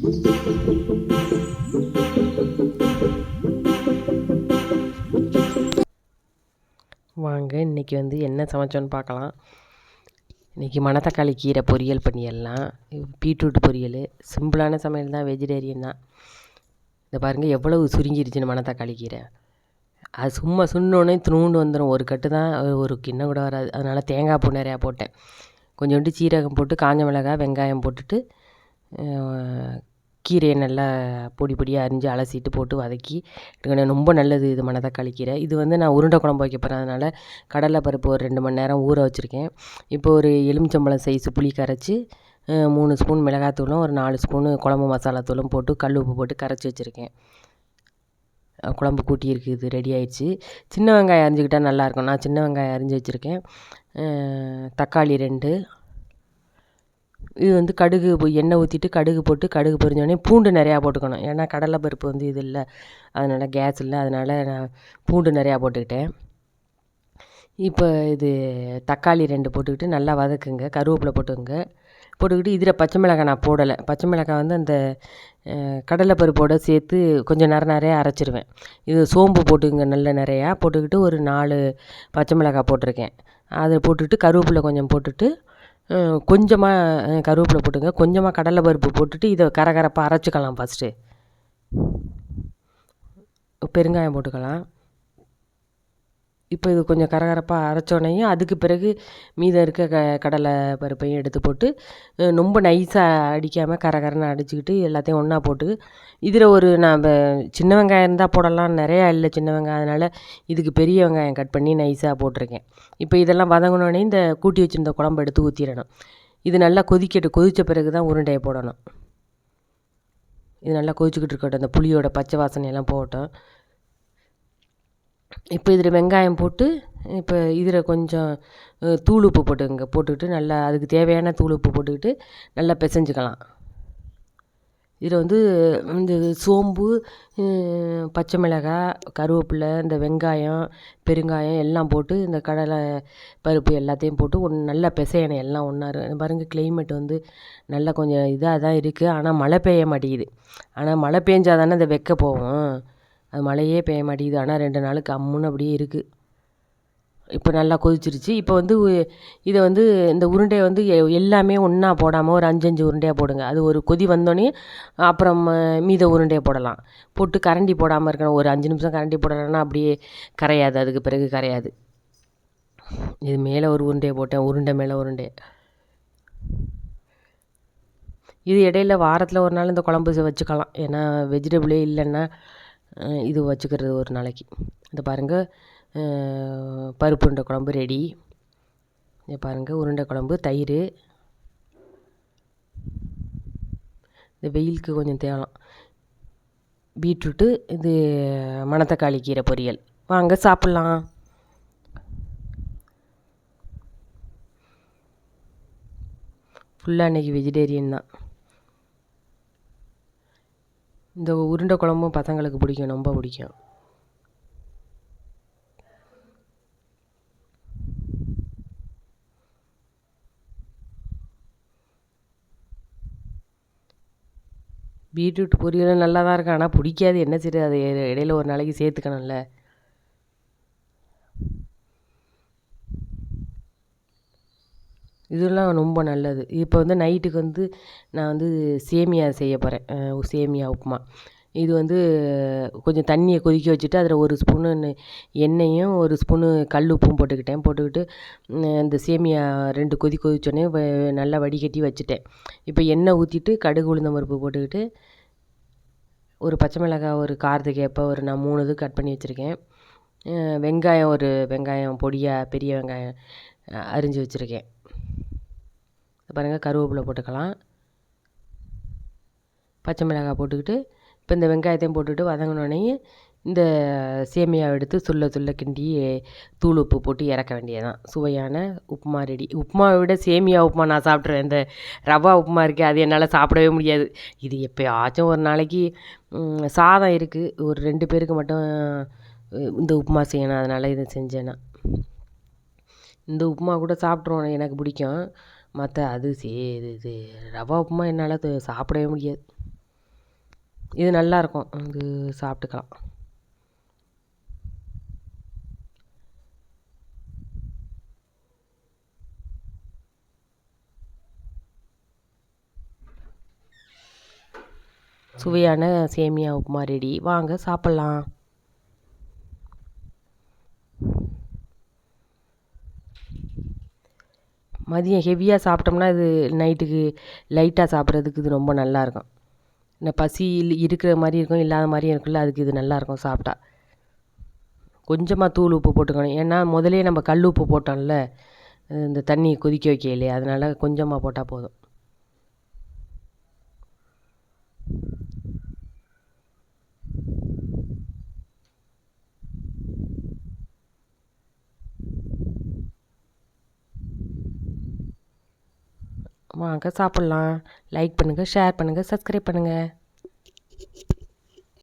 வாங்க இன்றைக்கி வந்து என்ன சமைச்சோன்னு பார்க்கலாம். இன்றைக்கி மணத்தக்காளி கீரை பொரியல் பண்ணிடலாம். பீட்ரூட் பொரியல் சிம்பிளான சமையல் தான் வெஜிடேரியன் தான். இந்த பாருங்கள் எவ்வளவு சுருங்கிருச்சுன்னு மணத்தக்காளி கீரை. அது சும்மா சுண்ணோடனே துணுண்டு வந்துடும் ஒரு கட்டு தான் ஒரு கிண்ணம் கூட வராது. அதனால் தேங்காய் பூ நிறையா போட்டேன். கொஞ்சோண்டு சீரகம் போட்டு காஞ்ச மிளகாய் வெங்காயம் போட்டுட்டு கீரையை நல்லா பொடி பொடியாக அரிஞ்சு அலசிட்டு போட்டு வதக்கி எடுக்கணும் ரொம்ப நல்லது இது மணத்தக்காளி கீரை. இது வந்து நான் உருண்டை குழம்பு வைக்க போகிறேன் அதனால் கடலை பருப்பு ஒரு ரெண்டு மணி நேரம் ஊற வச்சுருக்கேன். இப்போ ஒரு எலுமிச்சம்பழம் சைஸு புளி கரைச்சி மூணு ஸ்பூன் மிளகாத்தூளும் ஒரு நாலு ஸ்பூனு குழம்பு மசாலா தூளும் போட்டு கல் உப்பு போட்டு கரைச்சி வச்சுருக்கேன். குழம்பு கூட்டி இருக்குது ரெடி ஆயிடுச்சு. சின்ன வெங்காயம் அரிஞ்சிக்கிட்டால் நல்லாயிருக்கும் நான் சின்ன வெங்காயம் அரிஞ்சு வச்சுருக்கேன். தக்காளி ரெண்டு இது வந்து கடுகு எண்ணெய் ஊற்றிட்டு கடுகு போட்டு கடுகு பொரிஞ்சோடனே பூண்டு நிறையா போட்டுக்கணும். ஏன்னா கடலை பருப்பு வந்து இது இல்லை. அதனால் கேஸ் இல்லை. அதனால் நான் பூண்டு நிறையா போட்டுக்கிட்டேன். இப்போ இது தக்காளி ரெண்டு போட்டுக்கிட்டு நல்லா வதக்குங்க. கருவேப்பிலை போட்டுங்க. போட்டுக்கிட்டு இதில் பச்சை மிளகாய் நான் போடலை. பச்சை மிளகாய் வந்து அந்த கடலைப்பருப்போடு சேர்த்து கொஞ்சம் நிறைய நிறையா அரைச்சிருவேன். இது சோம்பு போட்டுங்க நல்ல நிறையா. போட்டுக்கிட்டு ஒரு நாலு பச்சை மிளகாய் போட்டிருக்கேன். அதை போட்டுக்கிட்டு கருவேப்பிலை கொஞ்சம் போட்டுட்டு கொஞ்சமாக கருவேப்பிலை போட்டுங்க. கொஞ்சமாக கடலை பருப்பு போட்டுட்டு இதை கரகரப்பாக அரைச்சிக்கலாம் ஃபஸ்ட்டு பெருங்காயம் போட்டுக்கலாம். இப்போ இது கொஞ்சம் கரகரப்பாக அரைச்சோடனையும் அதுக்கு பிறகு மீதம் இருக்க க கடலை பருப்பையும் எடுத்து போட்டு ரொம்ப நைஸாக அடிக்காமல் கரகரன்னு அடிச்சுக்கிட்டு எல்லாத்தையும் ஒன்றா போட்டு இதில் ஒரு நான் சின்ன வெங்காயம் இருந்தால் போடலாம். நிறையா இல்லை சின்ன வெங்காயம். அதனால் இதுக்கு பெரிய வெங்காயம் கட் பண்ணி நைஸாக போட்டிருக்கேன். இப்போ இதெல்லாம் வதங்கினோடனே இந்த கூட்டி வச்சுருந்த குழம்பு எடுத்து ஊற்றிடணும் இது நல்லா கொதிக்கட்டு கொதித்த பிறகு தான் உருண்டையை போடணும். இது நல்லா கொதிச்சுக்கிட்டு இருக்கட்டும். அந்த புளியோட பச்சை வாசனையெல்லாம் போகட்டும். இப்போ இதில் வெங்காயம் போட்டு இப்போ இதில் கொஞ்சம் தூள் உப்பு போட்டுக்கோங்க. போட்டுக்கிட்டு நல்லா அதுக்கு தேவையான தூள் உப்பு போட்டுக்கிட்டு நல்லா பிசைஞ்சிக்கலாம். இதில் வந்து இந்த சோம்பு பச்சை மிளகாய் கருவேப்பிலை இந்த வெங்காயம் பெருங்காயம் எல்லாம் போட்டு இந்த கடலை பருப்பு எல்லாத்தையும் போட்டு ஒன்று நல்லா பிசையணும். எல்லாம் ஒன்றா பாருங்கள் கிளைமேட் வந்து நல்லா கொஞ்சம் இதாக தான் இருக்குது ஆனால் மழை பெய்ய மாட்டேங்குது. ஆனால் மழை பெஞ்சால் தானே இந்த வெக்க போகும் அது மழையே பெய்ய மாட்டேங்குது. ஆனால் ரெண்டு நாள் கம்முன்னு அப்படியே இருக்குது இப்போ நல்லா கொதிச்சிருச்சு. இப்போ வந்து இதை வந்து இந்த உருண்டையை வந்து எல்லாமே ஒன்றா போடாமல் ஒரு அஞ்சு அஞ்சு உருண்டையாக போடுங்க. அது ஒரு கொதி வந்தோடனே அப்புறம் மீத உருண்டையை போடலாம். போட்டு கரண்டி போடாமல் இருக்கணும். ஒரு அஞ்சு நிமிஷம் கரண்டி போடலைன்னா அப்படியே கரையாது. அதுக்கு பிறகு கரையாது. இது மேலே ஒரு உருண்டையை போட்டேன். உருண்டை மேலே உருண்டை. இது இடையில வாரத்தில் ஒரு நாள் இந்த குழம்பு வச்சுக்கலாம். ஏன்னா வெஜிடபிளே இல்லைன்னா இது வச்சுக்கிறது ஒரு நாளைக்கு. இந்த பாருங்கள் பருப்பு உருண்டை குழம்பு ரெடி இதை பாருங்கள் உருண்டை குழம்பு தயிர். இந்த வெயிலுக்கு கொஞ்சம் தேவலாம். பீட்ரூட்டு இது மணத்தக்காளி கீரை பொரியல். வாங்க சாப்பிட்லாம். ஃபுல்லாக இன்றைக்கி வெஜிடேரியன் தான். இந்த உருண்டை குழம்பும் பசங்களுக்கு பிடிக்கும் ரொம்ப பிடிக்கும். பீட்ரூட் பொரியலும் நல்லா தான் இருக்கும் ஆனால் பிடிக்காது. என்ன சரி அது இடையில ஒரு நாளைக்கு சேர்த்துக்கணும்ல. இதெல்லாம் ரொம்ப நல்லது. இப்போ வந்து நைட்டுக்கு வந்து நான் வந்து சேமியா செய்ய போகிறேன் சேமியா உப்புமா. இது வந்து கொஞ்சம் தண்ணியை கொதிக்க வச்சுட்டு அதில் ஒரு ஸ்பூனு எண்ணெயும் ஒரு ஸ்பூனு கல் உப்பும் போட்டுக்கிட்டேன். போட்டுக்கிட்டு இந்த சேமியா ரெண்டு கொதி கொதிச்சோடனே நல்லா வடிகட்டி வச்சுட்டேன். இப்போ எண்ணெய் ஊற்றிட்டு கடுகு உளுந்தம் பருப்பு போட்டுக்கிட்டு ஒரு பச்சை மிளகாய் ஒரு காரத்துக்கு ஏற்ப ஒரு நான் மூணு இது கட் பண்ணி வச்சுருக்கேன். வெங்காயம் ஒரு வெங்காயம் பொடியாக பெரிய வெங்காயம் அரிஞ்சு வச்சுருக்கேன். பாருங்கள் கருவேப்பிலை போட்டுக்கலாம். பச்சை மிளகாய் போட்டுக்கிட்டு இப்போ இந்த வெங்காயத்தையும் போட்டுக்கிட்டு வதங்கினோடனே இந்த சேமியாவை எடுத்து சுள்ள சுள்ள கிண்டி தூள் உப்பு போட்டு இறக்க வேண்டியதான் சுவையான உப்புமா ரெடி உப்புமாவை விட சேமியா உப்புமா நான் சாப்பிட்ருவேன் இந்த ரவா உப்புமா இருக்குது அது என்னால் சாப்பிடவே முடியாது. இது எப்போயாச்சும் ஒரு நாளைக்கு சாதம் இருக்குது ஒரு ரெண்டு பேருக்கு மட்டும் இந்த உப்புமா செய்யணும். அதனால் இதை செஞ்சேன்னா இந்த உப்புமா கூட சாப்பிட்ருவோம் எனக்கு பிடிக்கும். மற்ற அது சே இது இது ரவா உப்புமா என்னால் சாப்பிடவே முடியாது. இது நல்லாயிருக்கும் இது சாப்பிட்டுக்கலாம். சுவையான சேமியா உப்புமா ரெடி வாங்க சாப்பிட்லாம். மதியம் ஹெவியாக சாப்பிட்டோம்னா இது நைட்டுக்கு லைட்டாக சாப்பிட்றதுக்கு இது ரொம்ப நல்லாயிருக்கும். இந்த பசி இருக்கிற மாதிரி இருக்கும் இல்லாத மாதிரியும் இருக்குல்ல அதுக்கு இது நல்லாயிருக்கும் சாப்பிட்டா. கொஞ்சமாக தூள் உப்பு போட்டுக்கணும். ஏன்னா முதலே நம்ம கல் உப்பு போட்டோம்ல இந்த தண்ணி கொதிக்க வைக்கலையே அதனால் கொஞ்சமாக போட்டால் போதும். வாங்க சாப்பிட்லாம். லைக் பண்ணுங்கள் ஷேர் பண்ணுங்கள் சப்ஸ்கிரைப் பண்ணுங்கள்